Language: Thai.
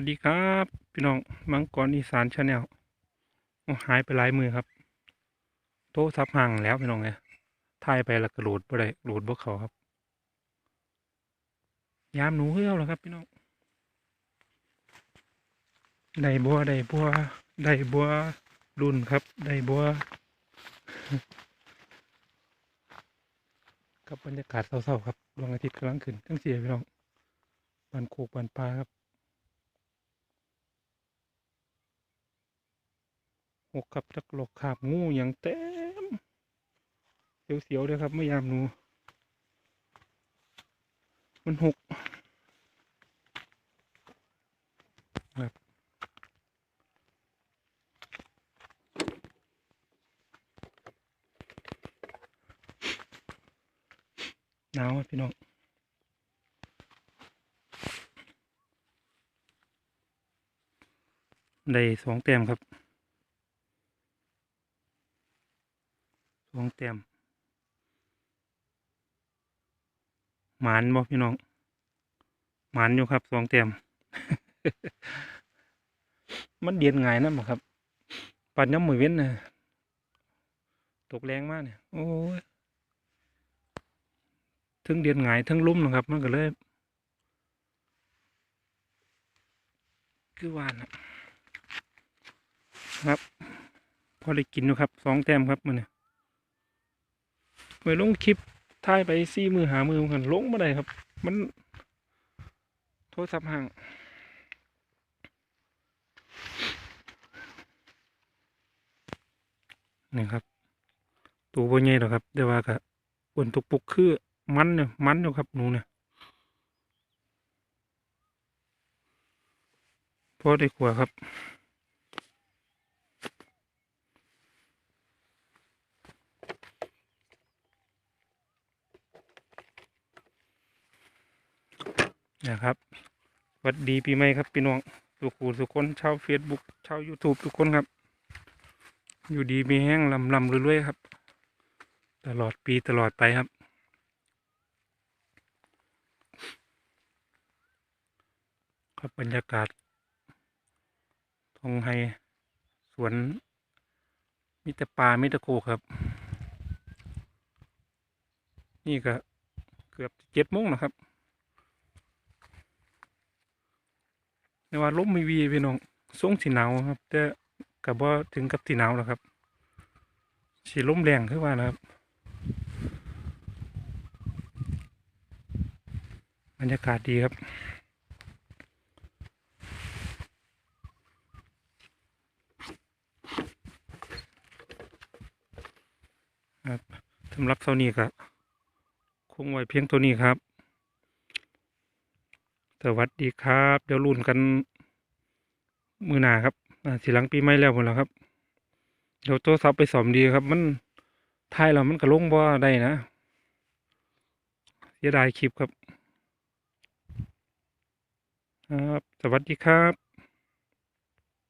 วัสดีครับ พี่น้องมังกรอีสานชาแนลหายไปหลายมือครับโทรศัพท์ห่างแล้วพี่น้องไงถ่ายไปแล้วก็โหลดบ่ได้โหลดบ่เขาครับ ยามหนูเหี้ยวแล้วครับ พี่น้องได้บัวได้บัวได้บัวรุ่นครับ ได้บัวกับบรรยากาศเศร้าๆครับดวงอาทิตย์กำลังขึ้นทั้งเสียพี่น้องบันโคกบันปลาครับ หกกับจักหลอกขาบงูอย่างเต็มเสียวๆเลยครับไม่ยามหนู มันหกครับหนาวอะพี่น้องได้สองแต้มครับ องแต้มหมานบ่พี่น้องหมานอยู่ครับสองแต้มมันเดียนง่ายนะบ่ครับปัดย้ำมือเว้นนะตกแรงมากเนี่ยโอ้ยถึงเดียนง่ายถึงลุ่มนะครับ มันก็เลยคือวานนะครับ พอได้กินอยู่ครับสองแต้มครับมันเนี่ย ไปลงคลิปถ่ายไปซี่มือหามือมันลงมาได้ครับ มัน โทรศัพท์ห่างนี่ครับ ตัวบนใหญ่หรอกครับแต่ว่าก็อ้วนตุกปุกคือมันเนี่ยมันอยู่ครับหนูเนี่ยพอได้กว่าครับ นะครับสวัสดีปีใหม่ครับพี่น้องทุกคนทุกคนชาวเฟซบุ๊กชาวยูทูบทุกคนครับ อยู่ดีมีแห้งลำลำเรื่อยๆครับ ตลอดปีตลอดไปครับ ครับบรรยากาศทงไฮสวนมิตรปลามิตรโคครับ นี่ก็เกือบเจ็ดโมงนะครับ ในว่าลมไม่วีพี่น้องทรงสีหนาวครับ แต่กับว่าถึงกับสีหนาวหรอกครับสีลมแรงขึ้นว่านะครับ บรรยากาศดีครับครับสำหรับเท่านี้ครับคงไว้เพียงตัวนี้ครับ สวัสดีครับ เดี๋ยวรุ่นกัน มือหนาครับอ่าสิหลังปีใหม่แล้วหมดแล้วครับ เดี๋ยวโทรศัพท์ไปสอมดีครับ มันท้ายเรามันก็ลงบ่ได้นะเสียดายคลิปครับ ครับ สวัสดีครับ